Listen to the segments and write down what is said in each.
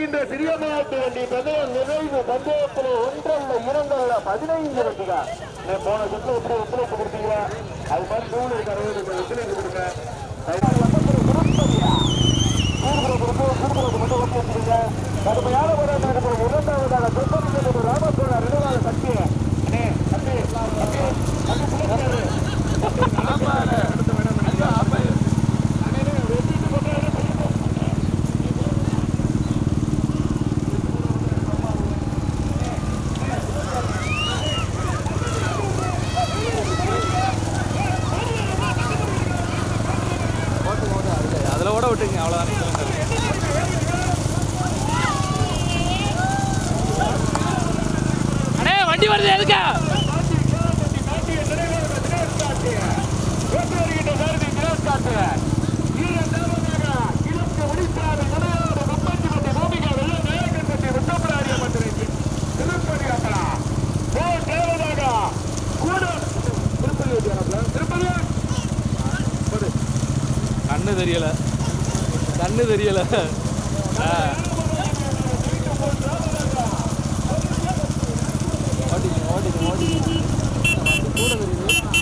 இருக்கின்ற சிறிய மாட்டு வண்டி பந்தயம் நிறைவு பந்தயத்தில் ஒன்றல்ல இரண்டல்ல பதினைந்து வண்டிகள் நீ போன சுற்று எப்படி ஒத்துழைப்பு கொடுத்தீங்க அது மாதிரி நூல் இருக்க அறுபது ஒத்துழைப்பு கொடுங்க. கடுமையான போராட்டம் இரண்டாவதாக சொந்த ராமசோழ சக்தியை சக்தி அண்ணே தம்பி தம்பி தம்பி புள்ளக்காரரு. அண்ணே, வெட்டிட்டு போட்டாரு, அதில் ஓட விட்டுங்க அவ்வளோதான் அண்ணே வண்டி வருது எதுக்கா கண்ணு தெரியல. கண்ணு தெரியல. ஆ.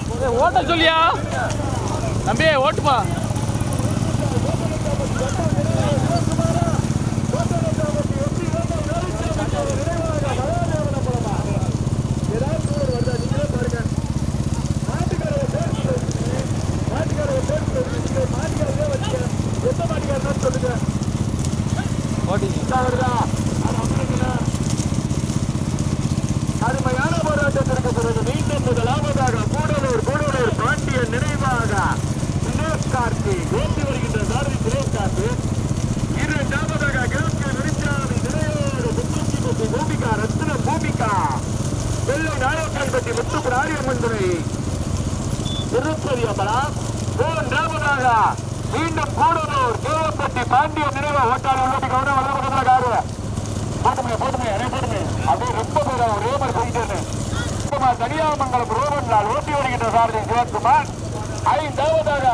ஓட்டிங்க, ஓட்ட சொல்லியா? தம்பி ஓட்டுப்பா ஓட்டிங்க அருமையான போராட்டத்திற்கு பிறகு மீண்டும் முதலாவதாக கூடலூர் கூடலூர் பாண்டியன் நினைவாக சுரேஷ் கார்த்தி ஓட்டி வருகின்ற சாரதி சுரேஷ் கார்த்தி இரண்டாவதாக கிழக்கு விருச்சாமி நிலையோடு முத்துச்சிபதி பூமிகா ரத்ன பூமிகா வெள்ளை நாயக்கன்பட்டி முத்து ஆரியம்மன் துணை திருப்பதி அம்பலம் மீண்டும் கூடலூர் தேவப்பட்டி பாண்டிய நினைவு ஓட்டாளி உள்ளிட்ட கவனம் வலது பக்கத்தில் காரு. போட்டுமே போட்டுமே அதே போட்டுமே. அப்படியே ரொம்ப பேரா ஒரே மாதிரி போயிட்டு சுமார் தனியாமங்கலம் ரோமன் லால் ஓட்டி வருகின்ற சாரதி சிவகுமார் ஐந்தாவதாக.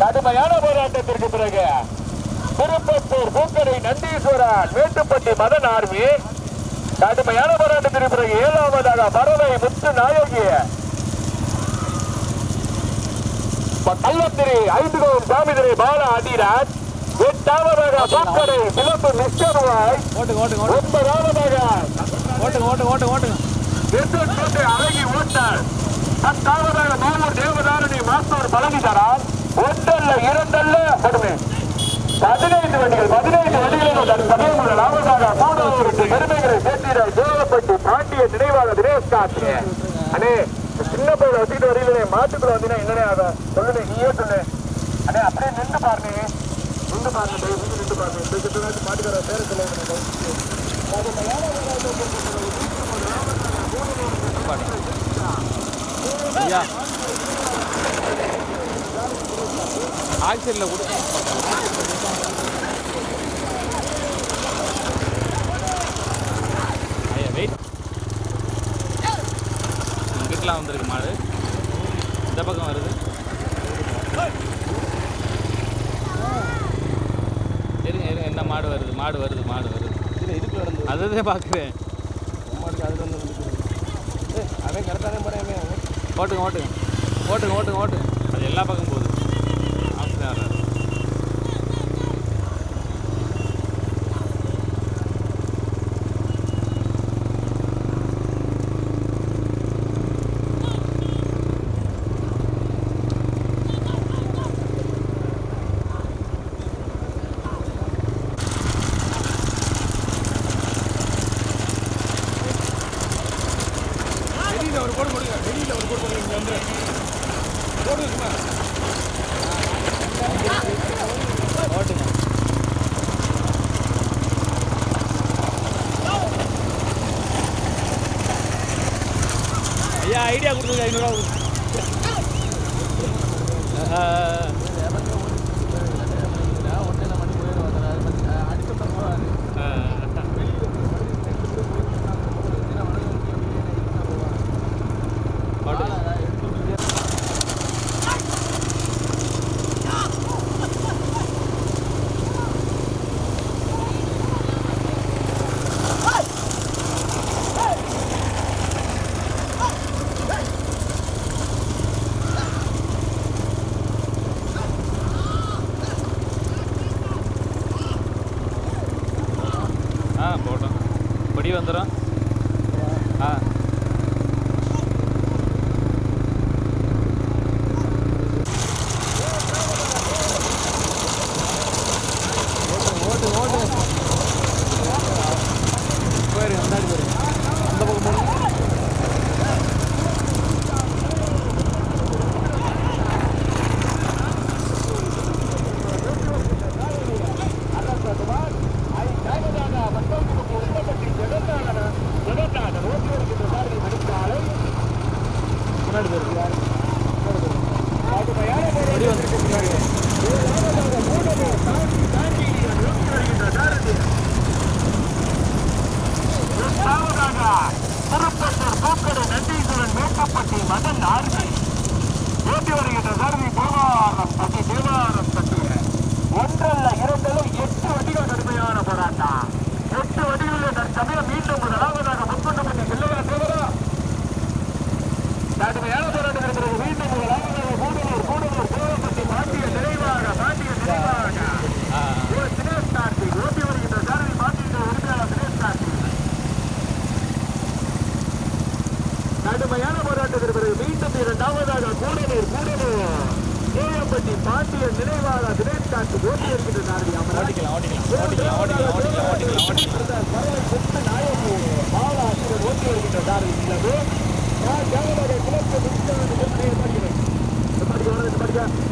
கடுமையான போராட்டத்திற்கு பிறகு திருப்பத்தூர் பூக்கடை நந்தீஸ்வரன் மேட்டுப்பட்டி மதன் ஆர்மி கடுமையான போராட்டத்திற்கு பிறகு ஏழாவதாக பறவை முத்து நாயகி கள்ளத்திரி ஐந்து கோவில் சாமிதிரை பால அடிராஜ். எட்டாவதாக நிச்சயமாய். ஓட்டுங்க ஓட்டுங்க ஓட்டுங்க. ஒன்பதாவதாக அழகி ஓட்டார். பத்தாவதாக மாமூர் தேவதாரணி மாஸ்டர் பழனிதரான் ஒன்றல்ல இரண்டல்ல கொடுமை. பதினைந்து வண்டிகள் பதினைந்து வண்டிகளில் தன் உள்ள லாபமாக மூணாவது பெருமைகளை சேர்த்திட தேவப்பட்டி பாண்டிய நினைவாக தினேஷ் காற்று அண்ணே சின்ன பையில வச்சுக்கிட்டு வரையிலே மாட்டுக்குள்ள வந்தீங்கன்னா என்னனே ஆகும் சொல்லுங்க நீயே சொல்லு. அண்ணே அப்படியே நின்று பாருங்க நின்று பாருங்க தயவு நின்று பாருங்க இந்த கிட்ட மாட்டுக்கார பேர. சொல்லுங்க ஐயா. ஆக்சிடென்ட்ல கொடுக்க இங்கிட்டலாம் வந்திருக்கு மாடு. இந்த பக்கம் வருது. இருங்க இருங்க என்ன மாடு வருது மாடு வருது மாடு வருது. இல்லை இதுக்குள்ள நடந்து அதுதான் பார்க்குறேன். அவன் கரெக்டாக ஓட்டுங்க ஓட்டுங்க. ஓட்டுங்க ஓட்டுங்க ஓட்டுங்க. அது எல்லா பக்கம் போகுது. ஆ போட்டோம். படி வந்துடும் ஆ.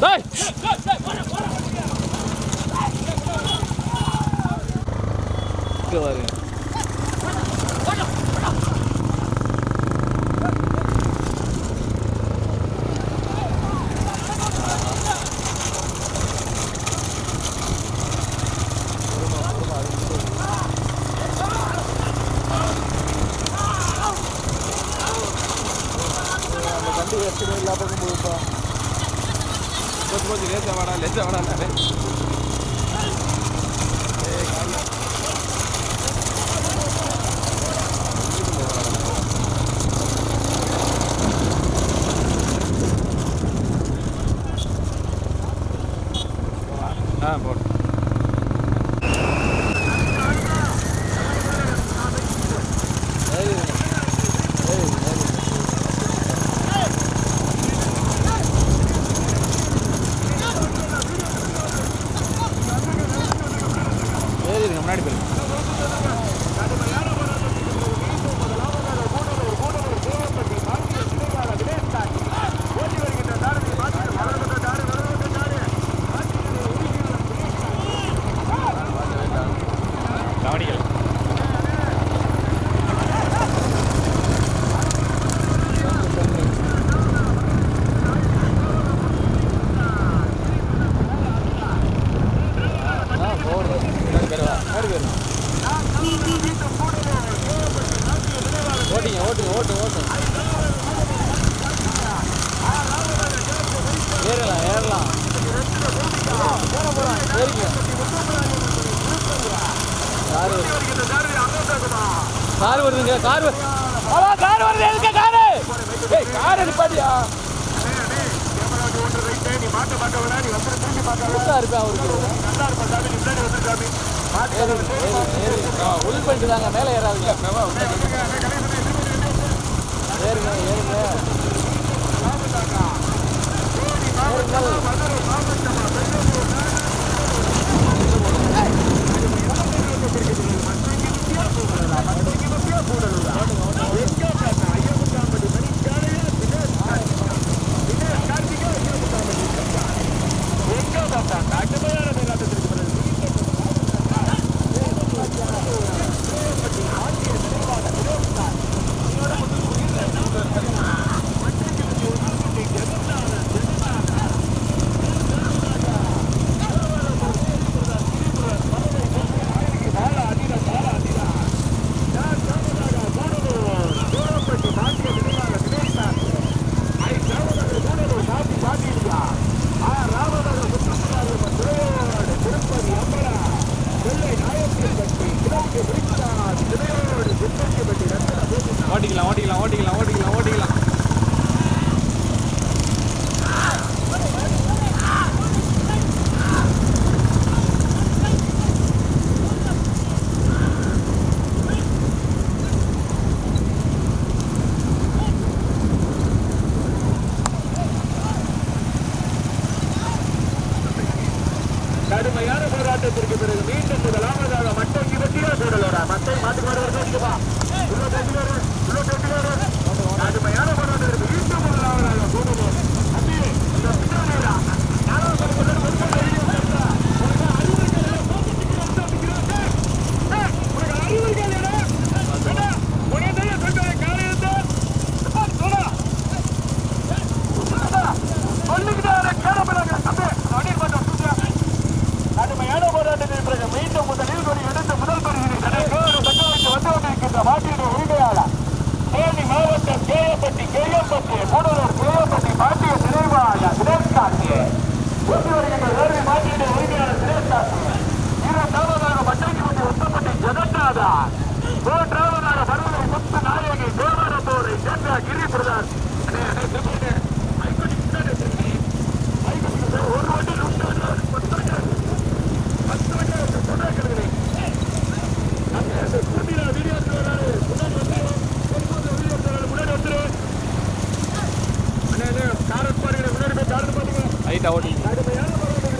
டேய் இங்க பாருங்க なんだね。முன்னாடி போயிருங்க கவனிக்கல ஆ போடுங்க முன்னாடி போயிருவா முன்னாடி போயிருங்க ஓட்டிங்க ஓட்டுங்க ஓட்டு ஓட்டு ஏறலாம் ஏறலாம். போன போகிறோம் ஏறிங்க கார் வருது. கார் வருதுங்க கார் வருது அவ்வளோ கார் வருது எதுக்கு காரு? ஏய் கார் நிப்பாட்டியா புதுசா இருப்பேன் அவருக்கு. ஏறுங்க ஏறுங்க உள் பண்ணிட்டு தாங்க மேலே ஏறாதுங்க ஏறுங்க ஏறுங்க ஏறுங்கள்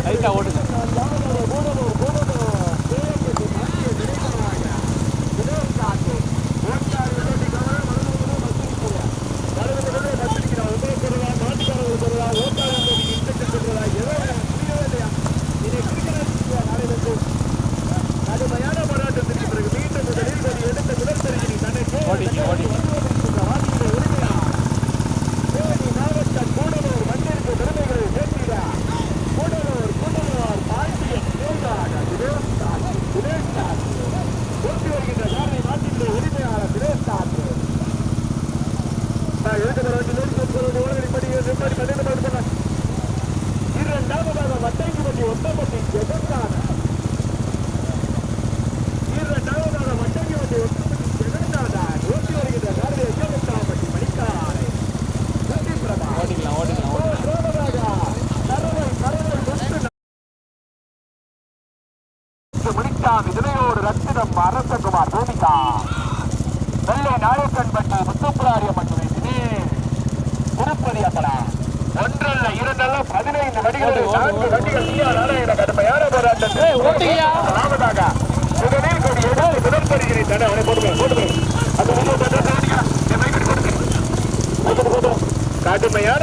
லைட்டாக ஓடுங்க கடுமையான போராட்டத்திற்கு பிறகு மீண்டும் முதலில் ஒரு எடுத்த முதல் பரிசினை தனக்கு ஓடிங்க, ஓடிங்க. தேனி மாவட்டம் கூடலூர் மண்ணிற்கு பெருமைகளை சேர்த்திட கூடலூர் கூடலூர் பாண்டியன் தேர்வாக தினேஷ் தாஸ், தினேஷ் தாஸ். ஓட்டி வருகின்ற காரை நாட்டின் உரிமையாளர் தினேஷ் தாஸ். நான் எழுத போற வண்டி நோக்கி போறது ஓடுகளை படி நிப்பாடி பன்னெண்டு பாடு பண்ண இரண்டாவதாக வட்டைக்கு வண்டி ஒத்தப்பட்டி ஜெகநாத இரண்டாவதாக வட்டைக்கு வண்டி ஒத்தப்பட்டி ஜெகநாத ஓட்டி வருகின்ற காரை எஜமத்தாம்பட்டி மணிக்காரை வெற்றி பிரபா ஓட்டிக்கலாம் ஓட்டிக்கலாம் முடித்தான் ரத்தினம் அரசகுமார் பூமிகா? வெள்ளை நாயக்கன் பட்டு முத்துப்புராரியம் திருப்பதி அக்கடா ஒன்றல்ல இரண்டல்ல பதினைந்து வடிகளை. நான்கு வண்டிகள் இந்தியா கடுமையான போராட்டத்தில். முதலாவதாக முதலில் கொடி எடுத்து முதல் பரிசினை தடை அவனை மைக்கை போட்டுங்க. மைக்கை போட்டு. கடுமையான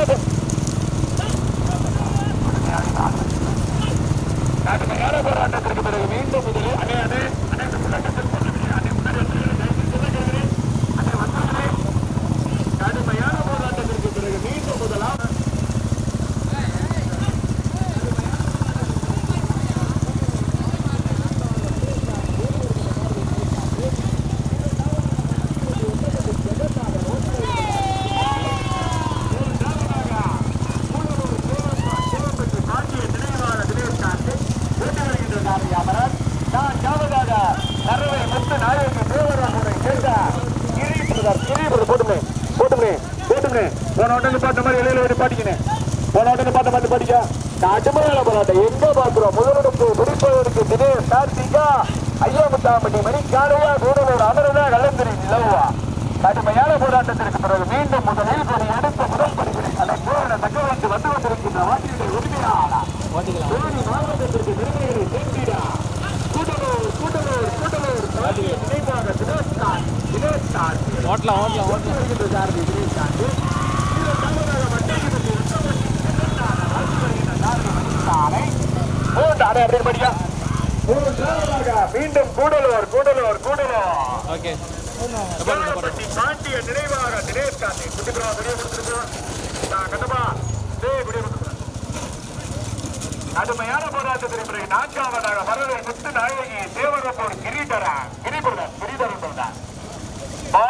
கடுமையான போராட்டத்திற்கு பிறகு மீண்டும் முதலில் அண்ணே அண்ணே அண்ணே இந்த போராட்டத்தில் போட்டுக்கிறேன். அண்ணே முன்னாடி வந்துருங்க. தயவு செய்து கேட்கிறேன். அண்ணே வந்துருங்களே. கடுமையான போராட்டத்திற்கு பிறகு மீண்டும் முதலாம் கடுமையான போராட்டம் எங்க பாக்குறோம் முதலிடத்தை பிடிப்பதற்கு தினேஷ் கார்த்திகா ஐயாமுத்தாம்பட்டி மணிக்காலையா கூடலூர் அமரனா கலந்தரி நிலவா கடுமையான போராட்டத்திற்கு பிறகு மீண்டும் முதலில் கொடி எடுத்த முதல் பரிசு அதை பூரண தக்க வைத்து வந்து கொண்டிருக்கின்ற ஓட்டிக்கலாம் தேனி மாவட்டத்திற்கு பெருமையை சேர்த்திடா கூட்டலூர் கூட்டலூர் கூட்டலூர் நினைவாக தினேஷ்கான் ஓட்டலாம் ஓட்டலாம் ஓட்டலாம் வருகின்ற படியா மீண்டும் கூடலூர் கூடலூர் கூடலூர் ஓகே. பாண்டிய நினைவாக தினேஷ் காந்தி குட்டிபுரா வெளியே கொடுத்துருக்கோம் நான் வெளியே கொடுத்துருக்கோம் கடுமையான போராட்டத்திற்கு பிறகு நான்காவதாக வரவேற்பு நாயகி தேவரப்பூர் கிரீட்டரா கிரிபுரன்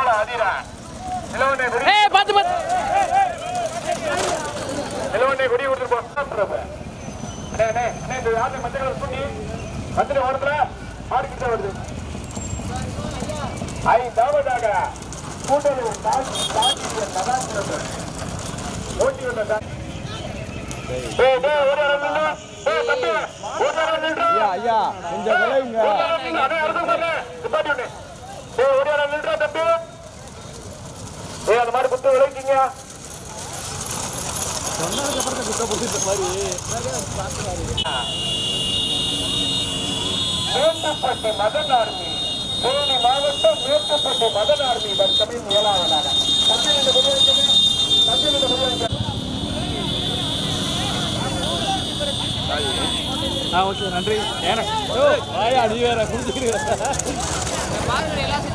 பால அதிரன் நிலவனை குடி ஏய் பார்த்து பார்த்து. நிலவனை குடி கொடுத்துருப்போம் அண்ணே அண்ணே அண்ணே இந்த யாரு மஞ்சள் சுண்ணி மந்திரி ஓரத்துல மாடிக்கிட்ட வருது. ஐந்தாவதாக கூட்டலூர் தாக்கி தாக்கிய கதாசிரமர் ஓட்டி வந்த டேய், ஒரு தம்பி, ஒரு. ஐயா ஐயா கொஞ்சம் விளையுங்க. அண்ணே, பாரு. நிப்பாட்டி விடு. டேய், ஒரு நில்றா, தம்பி. அந்த மாதிரி குத்து விளைவிக்கீங்க மேட்டுப்பட்டி மதன் ஆர்மி தேனி மாவட்டம் மேட்டுப்பட்டி மதன் ஆர்மி தற்சமயம் ஏழாவதாக முடிவெடுக்கவே தந்தையில் இந்த முடிவெடுக்க ஆ ஓகே நன்றி. ஏன்னா நீ வேற குடிச்சிருக்க பாருங்க